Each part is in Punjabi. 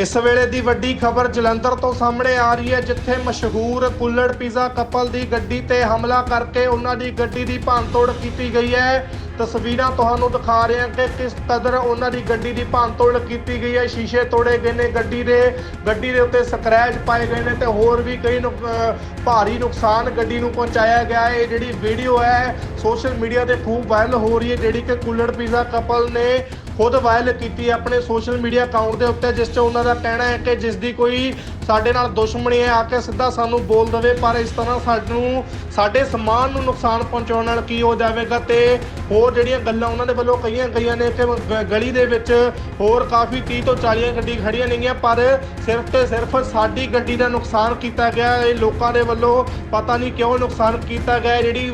ਇਸ ਵੇਲੇ ਦੀ ਵੱਡੀ ਖਬਰ ਜਲੰਧਰ ਤੋਂ ਸਾਹਮਣੇ ਆ ਰਹੀ ਹੈ, ਜਿੱਥੇ ਮਸ਼ਹੂਰ ਕੁੱਲੜ ਪੀਜ਼ਾ ਕਪਲ ਦੀ ਗੱਡੀ ਤੇ ਹਮਲਾ ਕਰਕੇ ਉਹਨਾਂ ਦੀ ਗੱਡੀ ਦੀ ਭੰਨਤੋੜ ਕੀਤੀ ਗਈ ਹੈ। ਤਸਵੀਰਾਂ ਤੁਹਾਨੂੰ ਦਿਖਾ ਰਹੇ ਹਾਂ ਕਿ ਕਿਸ ਕਦਰ ਉਹਨਾਂ ਦੀ ਗੱਡੀ ਦੀ ਭੰਨਤੋੜ ਕੀਤੀ ਗਈ ਹੈ। ਸ਼ੀਸ਼ੇ ਤੋੜੇ ਗਏ ਨੇ ਗੱਡੀ ਦੇ ਗੱਡੀ ਦੇ ਉੱਤੇ ਸਕ੍ਰੈਚ ਪਾਏ ਗਏ ਨੇ ਤੇ ਹੋਰ ਵੀ ਕਈ ਨੁਕ- ਭਾਰੀ ਨੁਕਸਾਨ ਗੱਡੀ ਨੂੰ ਪਹੁੰਚਾਇਆ ਗਿਆ ਹੈ। ਇਹ ਜਿਹੜੀ ਵੀਡੀਓ ਹੈ, ਸੋਸ਼ਲ ਮੀਡੀਆ ਤੇ ਖੂਬ ਵਾਇਰਲ ਹੋ ਰਹੀ ਹੈ, ਜਿਹੜੀ ਕਿ ਕੁੱਲੜ ਪੀਜ਼ਾ ਕਪਲ ਨੇ ਖੁਦ ਵਾਇਰਲ ਕੀਤੀ ਹੈ ਆਪਣੇ ਸੋਸ਼ਲ ਮੀਡੀਆ ਅਕਾਊਂਟ ਦੇ ਉੱਤੇ, ਜਿਸ 'ਚ ਉਹਨਾਂ ਦਾ ਕਹਿਣਾ ਹੈ ਕਿ ਜਿਸ ਦੀ ਕੋਈ ਸਾਡੇ ਨਾਲ ਦੁਸ਼ਮਣੀ ਹੈ, ਆ ਕੇ ਸਿੱਧਾ ਸਾਨੂੰ ਬੋਲ ਦੇਵੇ, ਪਰ ਇਸ ਤਰ੍ਹਾਂ ਸਾਨੂੰ, ਸਾਡੇ ਸਮਾਨ ਨੂੰ ਨੁਕਸਾਨ ਪਹੁੰਚਾਉਣ ਨਾਲ ਕੀ ਹੋ ਜਾਵੇਗਾ ਤੇ ਹੋਰ ਜਿਹੜੀਆਂ ਗੱਲਾਂ ਉਹਨਾਂ ਦੇ ਵੱਲੋਂ ਕਹੀਆਂ ਗਈਆਂ ਨੇ ਕਿ ਗ- ਗਲੀ ਦੇ ਵਿੱਚ ਹੋਰ ਕਾਫੀ 30 ਤੋਂ 40 ਗੱਡੀ ਖੜੀਆਂ ਨੇਗੀਆਂ, ਪਰ ਸਿਰਫ ਤੇ ਸਿਰਫ ਸਾਡੀ ਗੱਡੀ ਦਾ ਨੁਕਸਾਨ ਕੀਤਾ ਗਿਆ, ਇਹ ਲੋਕਾਂ ਦੇ ਵੱਲੋਂ ਪਤਾ ਨਹੀਂ ਕਿਉਂ ਨੁਕਸਾਨ ਕੀਤਾ ਗਿਆ ਹੈ। ਜਿਹੜੀ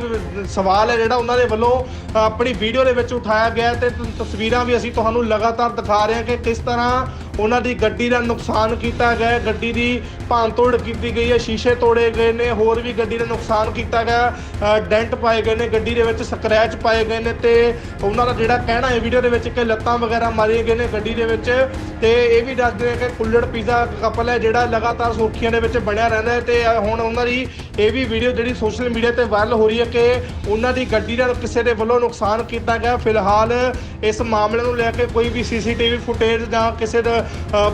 ਸਵਾਲ ਹੈ ਜਿਹੜਾ ਉਹਨਾਂ ਦੇ ਵੱਲੋਂ ਆਪਣੀ ਵੀਡੀਓ ਦੇ ਵਿੱਚ ਉਠਾਇਆ ਗਿਆ ਹੈ ਤੇ ਤ- ਤਸਵੀਰਾਂ ਵੀ ਅਸੀਂ ਤੁਹਾਨੂੰ ਲਗਾਤਾਰ ਦਿਖਾ ਰਹੇ ਹਾਂ ਕਿ ਕਿਸ ਤਰ੍ਹਾਂ ਉਹਨਾਂ ਦੀ ਗੱਡੀ ਦਾ ਨੁਕਸਾਨ ਕੀਤਾ ਗਿਆ ਹੈ। ਗੱਡੀ ਦੀ ਭੰਨਤੋੜ ਕੀਤੀ ਗਈ ਹੈ ਸ਼ੀਸ਼ੇ ਤੋੜੇ ਗਏ ਨੇ ਹੋਰ ਵੀ ਗੱਡੀ ਦਾ ਨੁਕਸਾਨ ਕੀਤਾ ਗਿਆ ਅ, ਡੈਂਟ ਪਾਏ ਗਏ ਨੇ ਗੱਡੀ ਦੇ ਵਿੱਚ ਸਕ੍ਰੈਚ ਪਾਏ ਗਏ ਨੇ ਤੇ ਉਹਨਾਂ ਦਾ ਜਿਹੜਾ ਕਹਿਣਾ ਹੈ ਵੀਡੀਓ ਦੇ ਵਿੱਚ ਕਿ ਲੱਤਾਂ ਵਗੈਰਾ ਮਾਰੀਆਂ ਗਏ ਨੇ ਗੱਡੀ ਦੇ ਵਿੱਚ ਤੇ ਇਹ ਵੀ ਦੱਸਦੇ ਨੇ ਕਿ ਕੁੱਲੜ ਪੀਜ਼ਾ ਕਪਲ ਹੈ ਜਿਹੜਾ ਲਗਾਤਾਰ ਸੁਰਖੀਆਂ ਦੇ ਵਿੱਚ ਬਣਿਆ ਰਹਿੰਦਾ ਹੈ ਤੇ ਹੁਣ ਉਹਨਾਂ ਦੀ ਇਹ ਵੀ ਵੀਡੀਓ ਜਿਹੜੀ ਸੋਸ਼ਲ ਮੀਡੀਆ ਤੇ ਵਾਇਰਲ ਹੋ ਰਹੀ ਹੈ ਕਿ ਉਹਨਾਂ ਦੀ ਗੱਡੀ ਦਾ ਕਿਸੇ ਦੇ ਵੱਲੋਂ ਨੁਕਸਾਨ ਕੀਤਾ ਗਿਆ ਫਿਲਹਾਲ ਇਸ ਮਾਮਲੇ ਨੂੰ ਲੈ ਕੇ ਕੋਈ ਵੀ ਸੀਸੀਟੀਵੀ ਫੁਟੇਜ ਜਾਂ ਕਿਸੇ ਦਾ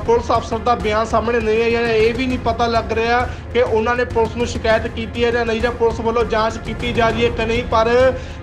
ਪੁਲਿਸ ਅਫਸਰ ਦਾ ਬਿਆਨ ਸਾਹਮਣੇ ਨਹੀਂ ਆਇਆ ਹੈ। ਇਹ ਵੀ ਨਹੀਂ ਪਤਾ ਲੱਗ ਰਿਹਾ ਕਿ ਉਹਨਾਂ ਨੇ ਪੁਲਿਸ ਨੂੰ ਸ਼ਿਕਾਇਤ ਕੀਤੀ ਹੈ ਜਾਂ ਨਹੀਂ ਜਾਂ ਪੁਲਿਸ ਵੱਲੋਂ ਜਾਂਚ ਕੀਤੀ ਜਾ ਰਹੀ ਹੈ ਕਿ ਨਹੀਂ ਪਰ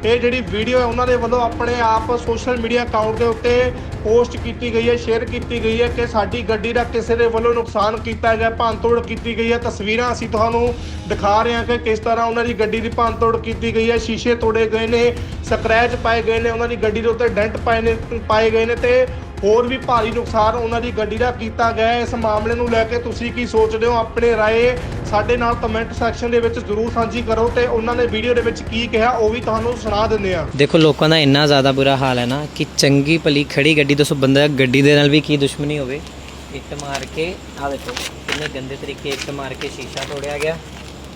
ਇਹ ਜਿਹੜੀ ਵੀਡੀਓ ਹੈ, ਉਹਨਾਂ ਦੇ ਵੱਲੋਂ ਆਪਣੇ ਆਪ ਸੋਸ਼ਲ ਮੀਡੀਆ ਅਕਾਊਂਟ ਦੇ ਉੱਤੇ ਪੋਸਟ ਕੀਤੀ ਗਈ ਹੈ, ਸ਼ੇਅਰ ਕੀਤੀ ਗਈ ਹੈ ਕਿ ਸਾਡੀ ਗੱਡੀ ਦਾ ਕਿਸੇ ਦੇ ਵੱਲੋਂ ਨੁਕਸਾਨ ਕੀਤਾ ਗਿਆ ਭੰਨਤੋੜ ਕੀਤੀ ਗਈ ਹੈ ਤਸਵੀਰਾਂ ਅਸੀਂ ਤੁਹਾਨੂੰ ਦਿਖਾ ਰਹੇ ਹਾਂ ਕਿ ਕਿਸ ਤਰ੍ਹਾਂ ਉਹਨਾਂ ਦੀ ਗੱਡੀ ਦੀ ਭੰਨਤੋੜ ਕੀਤੀ ਗਈ ਹੈ, ਸ਼ੀਸ਼ੇ ਤੋੜੇ ਗਏ ਨੇ, ਸਕ੍ਰੈਚ ਪਾਏ ਗਏ ਨੇ, ਉਹਨਾਂ ਦੀ ਗੱਡੀ ਦੇ ਉੱਤੇ ਡੈਂਟ ਪਾਏ ਨੇ, ਪਾਏ ਗਏ ਨੇ ਤੇ ਹੋਰ ਵੀ ਭਾਰੀ ਨੁਕਸਾਨ ਉਹਨਾਂ ਦੀ ਗੱਡੀ ਦਾ ਕੀਤਾ ਗਿਆ ਹੈ। ਇਸ ਮਾਮਲੇ ਨੂੰ ਲੈ ਕੇ ਤੁਸੀਂ ਕੀ ਸੋਚਦੇ ਹੋ? ਆਪਣੇ ਰਾਏ ਸਾਡੇ ਨਾਲ ਕਮੈਂਟ ਸੈਕਸ਼ਨ ਦੇ ਵਿੱਚ ਜ਼ਰੂਰ ਸਾਂਝੀ ਕਰੋ ਤੇ ਉਹਨਾਂ ਨੇ ਵੀਡੀਓ ਦੇ ਵਿੱਚ ਕੀ ਕਿਹਾ, ਉਹ ਵੀ ਤੁਹਾਨੂੰ ਸੁਣਾ ਦਿੰਦੇ ਆ ਦੇਖੋ, ਲੋਕਾਂ ਦਾ ਇੰਨਾ ਜ਼ਿਆਦਾ ਬੁਰਾ ਹਾਲ ਹੈ ਨਾ ਕਿ ਚੰਗੀ ਭਲੀ ਖੜੀ ਗੱਡੀ ਦੱਸੋ ਬੰਦਾ ਗੱਡੀ ਦੇ ਨਾਲ ਵੀ ਕੀ ਦੁਸ਼ਮਣੀ ਹੋਵੇ? ਇੱਟ ਮਾਰ ਕੇ ਆ ਦੇਖੋ, ਕਿੰਨੇ ਗੰਦੇ ਤਰੀਕੇ ਇੱਟ ਮਾਰ ਕੇ ਸ਼ੀਸ਼ਾ ਤੋੜਿਆ ਗਿਆ।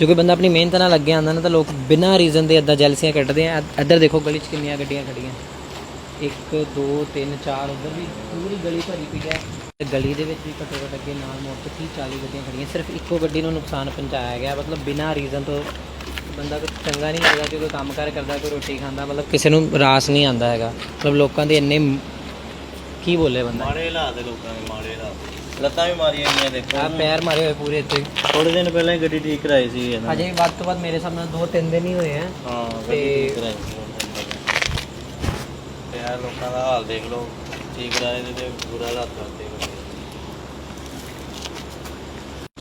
ਜੋ ਕੋਈ ਬੰਦਾ ਆਪਣੀ ਮਿਹਨਤ ਨਾਲ ਲੱਗਿਆ ਆਂਦਾ ਨਾ, ਤਾਂ ਲੋਕ ਬਿਨਾਂ ਰੀਜ਼ਨ ਦੇ ਇਦਾਂ ਜੈਲਸੀਆਂ ਕੱਢਦੇ ਆ। ਇੱਧਰ ਦੇਖੋ, ਗਲੀ 'ਚ ਕਿੰਨੀਆਂ ਗੱਡੀਆਂ ਖੜੀਆਂ 1 2 3 4 ਉਧਰ ਵੀ ਪੂਰੀ ਗਲੀ ਭਰੀ ਪਈ ਹੈ ਤੇ ਗਲੀ ਦੇ ਵਿੱਚ ਵੀ ਘੱਟੋ ਘੱਟ ਅੱਗੇ ਨਾਲ ਮੋੜ ਤੋਂ 30 40 ਗੱਡੀਆਂ ਖੜੀਆਂ ਸਿਰਫ ਇੱਕੋ ਗੱਡੀ ਨੂੰ ਨੁਕਸਾਨ ਪਹੁੰਚਾਇਆ ਗਿਆ। ਮਤਲਬ ਬਿਨਾਂ ਰੀਜ਼ਨ ਤੋਂ ਬੰਦਾ ਕੋਈ ਚੰਗਾ ਨਹੀਂ ਲੱਗਦਾ ਕਿ ਕੋਈ ਕੰਮ ਕਾਰ ਕਰਦਾ, ਕੋਈ ਰੋਟੀ ਖਾਂਦਾ, ਮਤਲਬ ਕਿਸੇ ਨੂੰ ਰਾਸ ਨਹੀਂ ਆਂਦਾ ਹੈਗਾ। ਮਤਲਬ ਲੋਕਾਂ ਦੇ ਇੰਨੇ ਕੀ ਬੋਲੇ ਬੰਦਾ? ਮਾੜੇ ਹਾਲਾਤ ਦੇ ਲੋਕਾਂ ਦੇ, ਮਾੜੇ ਹਾਲਾਤ। ਲੱਤਾਂ ਵੀ ਮਾਰੀਆਂ ਗਈਆਂ ਦੇਖੋ। ਆ ਪੈਰ ਮਾਰੇ ਹੋਏ ਪੂਰੇ ਇੱਥੇ। ਥੋੜੇ ਦਿਨ ਪਹਿਲਾਂ ਹੀ ਗੱਡੀ ਠੀਕ ਕਰਾਈ ਸੀ ਇਹਨਾਂ ਨੇ। ਅਜੇ ਵੱਧ ਤੋਂ ਵੱਧ ਮੇਰੇ ਸਾਹਮਣੇ ਦੋ ਤਿੰਨ ਦਿਨ ਹੀ ਹੋਏ ਆ। ਹਾਂ ਗੱਡੀ ਤੇ- ਠੀਕ ਕਰਾਈ ਸੀ ਤੇ ਯਾਰ ਲੋਕਾਂ ਦਾ ਹਾਲ ਦੇਖ ਲਓ। ਠੀਕ ਕਰਾਏ ਦੇ ਤੇ ਬੁਰਾ ਹਾਲਾਤ ਕਰਦੇ